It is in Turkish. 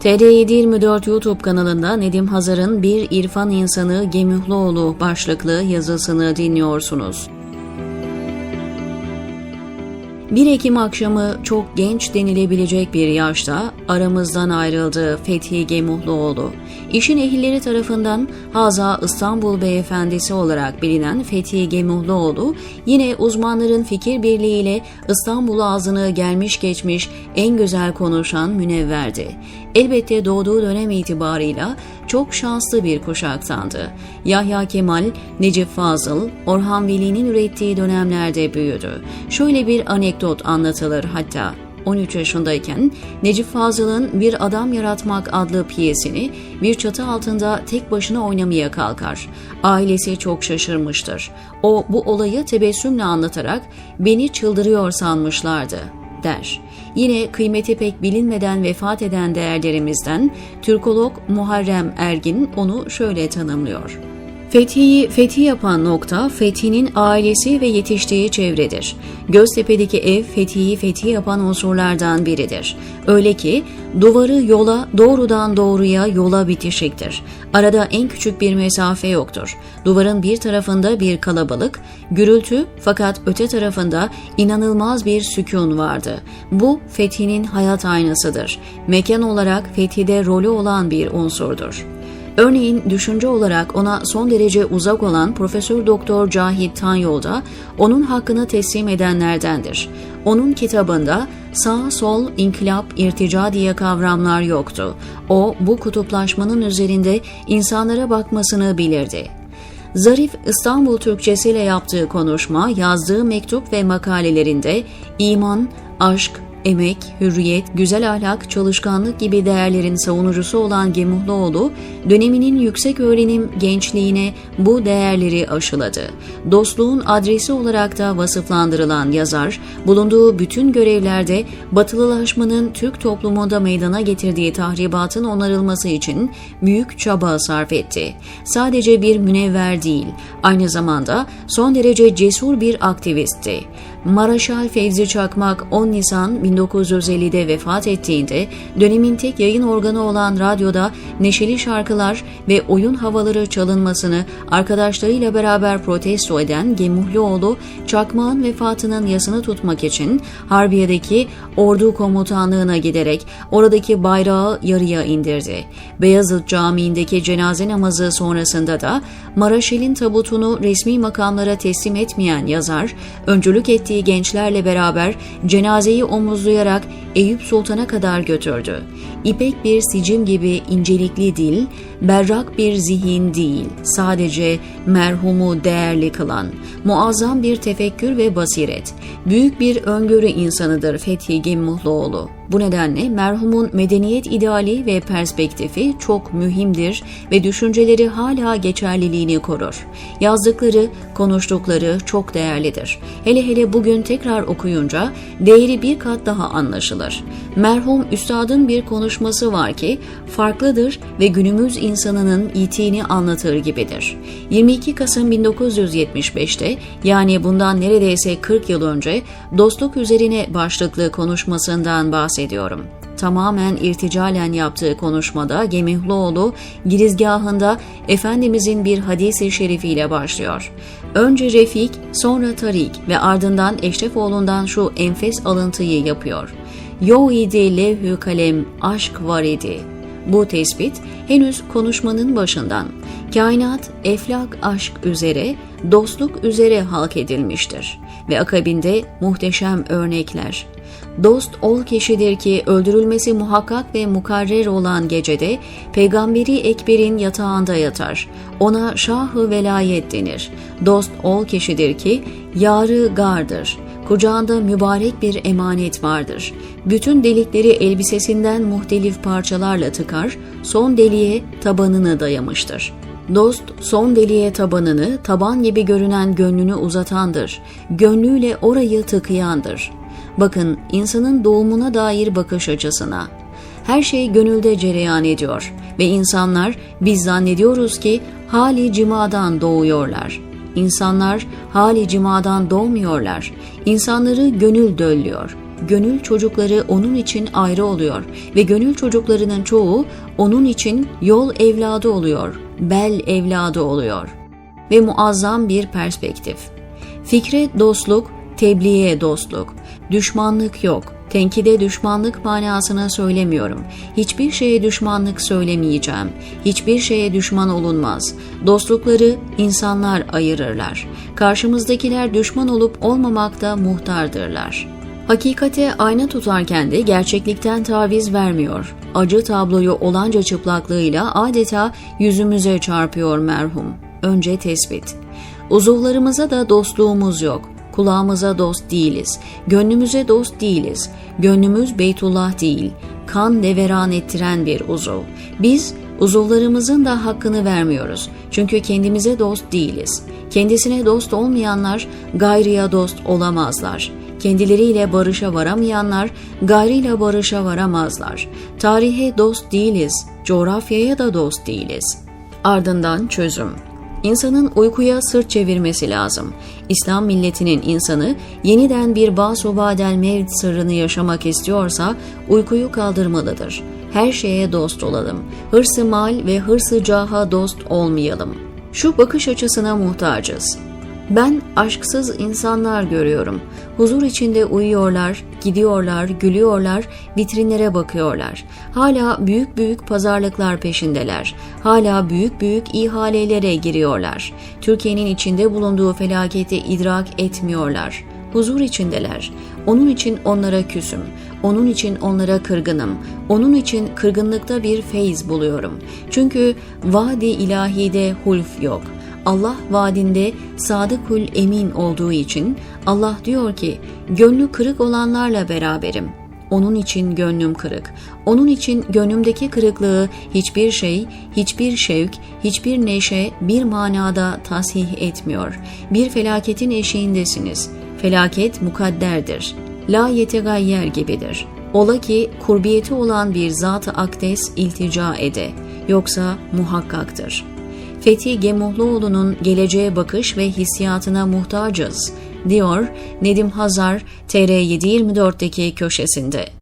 TR724 YouTube kanalında Nedim Hazar'ın Bir İrfan İnsanı Gemühloğlu başlıklı yazısını dinliyorsunuz. 1 Ekim akşamı çok genç denilebilecek bir yaşta aramızdan ayrıldı Fethi Gemuhluoğlu. İşin ehilleri tarafından Haza İstanbul Beyefendisi olarak bilinen Fethi Gemuhluoğlu yine uzmanların fikir birliğiyle İstanbul ağzını gelmiş geçmiş en güzel konuşan münevverdi. Elbette doğduğu dönem itibarıyla çok şanslı bir kuşaktandı. Yahya Kemal, Necip Fazıl, Orhan Veli'nin ürettiği dönemlerde büyüdü. Şöyle bir anekdot anlatılır hatta. 13 yaşındayken Necip Fazıl'ın Bir Adam Yaratmak adlı piyesini bir çatı altında tek başına oynamaya kalkar. Ailesi çok şaşırmıştır. O bu olayı tebessümle anlatarak beni çıldırıyor sanmışlardı der. Yine kıymeti pek bilinmeden vefat eden değerlerimizden Türkolog Muharrem Ergin onu şöyle tanımlıyor. Fethi'yi fethi yapan nokta Fethi'nin ailesi ve yetiştiği çevredir. Göztepe'deki ev Fethi'yi fethi yapan unsurlardan biridir. Öyle ki duvarı yola doğrudan doğruya yola bitişiktir. Arada en küçük bir mesafe yoktur. Duvarın bir tarafında bir kalabalık, gürültü fakat öte tarafında inanılmaz bir sükun vardı. Bu Fethi'nin hayat aynasıdır. Mekan olarak Fethi'de rolü olan bir unsurdur. Örneğin düşünce olarak ona son derece uzak olan Profesör Doktor Cahit Tanyol da onun hakkını teslim edenlerdendir. Onun kitabında sağ sol inkılap irtica diye kavramlar yoktu. O bu kutuplaşmanın üzerinde insanlara bakmasını bilirdi. Zarif İstanbul Türkçesiyle yaptığı konuşma, yazdığı mektup ve makalelerinde iman, aşk, emek, hürriyet, güzel ahlak, çalışkanlık gibi değerlerin savunucusu olan Gemuhluoğlu, döneminin yüksek öğrenim gençliğine bu değerleri aşıladı. Dostluğun adresi olarak da vasıflandırılan yazar, bulunduğu bütün görevlerde batılılaşmanın Türk toplumunda meydana getirdiği tahribatın onarılması için büyük çaba sarf etti. Sadece bir münevver değil, aynı zamanda son derece cesur bir aktivistti. Maraşal Fevzi Çakmak 10 Nisan 1950'de vefat ettiğinde dönemin tek yayın organı olan radyoda neşeli şarkılar ve oyun havaları çalınmasını arkadaşlarıyla beraber protesto eden Gemuhluoğlu, Çakmak'ın vefatının yasını tutmak için Harbiye'deki ordu komutanlığına giderek oradaki bayrağı yarıya indirdi. Beyazıt Camii'ndeki cenaze namazı sonrasında da Maraşel'in tabutunu resmi makamlara teslim etmeyen yazar, öncülük ettiği gençlerle beraber cenazeyi omuzlayarak Eyüp Sultan'a kadar götürdü. İpek bir sicim gibi incelikli dil, berrak bir zihin değil, sadece merhumu değerli kılan, muazzam bir tefekkür ve basiret, büyük bir öngörü insanıdır Fethi Gemmuhluoğlu. Bu nedenle merhumun medeniyet ideali ve perspektifi çok mühimdir ve düşünceleri hala geçerliliğini korur. Yazdıkları, konuştukları çok değerlidir. Hele hele bugün tekrar okuyunca değeri bir kat daha anlaşılır. Merhum üstadın bir konuşması var ki farklıdır ve günümüz insanının itiğini anlatır gibidir. 22 Kasım 1975'te yani bundan neredeyse 40 yıl önce dostluk üzerine başlıklı konuşmasından bahsediyorum tamamen irticalen yaptığı konuşmada Gemihloğlu girizgahında Efendimizin bir hadisi şerifiyle başlıyor. Önce Refik, sonra Tarik ve ardından Eşrefoğlu'ndan şu enfes alıntıyı yapıyor. Yo idi levhü kalem, aşk var idi. Bu tespit henüz konuşmanın başından. Kainat, eflak aşk üzere, dostluk üzere halk edilmiştir ve akabinde muhteşem örnekler. Dost ol kişidir ki öldürülmesi muhakkak ve mukarrer olan gecede Peygamberi Ekber'in yatağında yatar. Ona şahı velayet denir. Dost ol kişidir ki yarı gardır. Kucağında mübarek bir emanet vardır. Bütün delikleri elbisesinden muhtelif parçalarla tıkar, son deliğe tabanını dayamıştır.'' Dost son deliğe tabanını, taban gibi görünen gönlünü uzatandır. Gönlüyle orayı tıkayandır. Bakın insanın doğumuna dair bakış açısına. Her şey gönülde cereyan ediyor ve insanlar biz zannediyoruz ki hali cimadan doğuyorlar. İnsanlar hali cimadan doğmuyorlar. İnsanları gönül döllüyor. gönül çocukları onun için ayrı oluyor ve gönül çocuklarının çoğu onun için yol evladı oluyor, bel evladı oluyor ve muazzam bir perspektif. Fikre dostluk, tebliğe dostluk, düşmanlık yok. Tenkide düşmanlık manasına söylemiyorum. Hiçbir şeye düşmanlık söylemeyeceğim. Hiçbir şeye düşman olunmaz. Dostlukları insanlar ayırırlar. Karşımızdakiler düşman olup olmamakta muhtardırlar. Hakikate ayna tutarken de gerçeklikten taviz vermiyor. Acı tabloyu olanca çıplaklığıyla adeta yüzümüze çarpıyor merhum. Önce tespit. Uzuvlarımıza da dostluğumuz yok. Kulağımıza dost değiliz. Gönlümüze dost değiliz. Gönlümüz Beytullah değil. Kan deveran ettiren bir uzuv. Biz uzuvlarımızın da hakkını vermiyoruz. Çünkü kendimize dost değiliz. Kendisine dost olmayanlar gayrıya dost olamazlar. Kendileriyle barışa varamayanlar gayrıyla barışa varamazlar. Tarihe dost değiliz, coğrafyaya da dost değiliz. Ardından çözüm. İnsanın uykuya sırt çevirmesi lazım. İslam milletinin insanı yeniden bir basubadel mevd sırrını yaşamak istiyorsa uykuyu kaldırmalıdır. Her şeye dost olalım. Hırsı mal ve hırsı caha dost olmayalım. Şu bakış açısına muhtacız. Ben aşksız insanlar görüyorum. Huzur içinde uyuyorlar, gidiyorlar, gülüyorlar, vitrinlere bakıyorlar. Hala büyük büyük pazarlıklar peşindeler. Hala büyük büyük ihalelere giriyorlar. Türkiye'nin içinde bulunduğu felaketi idrak etmiyorlar. Huzur içindeler. Onun için onlara küsüm. Onun için onlara kırgınım. Onun için kırgınlıkta bir feyz buluyorum. Çünkü vadi ilahide hulf yok.'' Allah vaadinde sadıkul emin olduğu için Allah diyor ki gönlü kırık olanlarla beraberim. Onun için gönlüm kırık. Onun için gönlümdeki kırıklığı hiçbir şey, hiçbir şevk, hiçbir neşe bir manada tasih etmiyor. Bir felaketin eşiğindesiniz. Felaket mukadderdir. La yetegayyer gibidir. Ola ki kurbiyeti olan bir zat-ı akdes iltica ede. Yoksa muhakkaktır.'' Fethi Gemuhluoğlu'nun geleceğe bakış ve hissiyatına muhtacız, diyor Nedim Hazar TR724'deki köşesinde.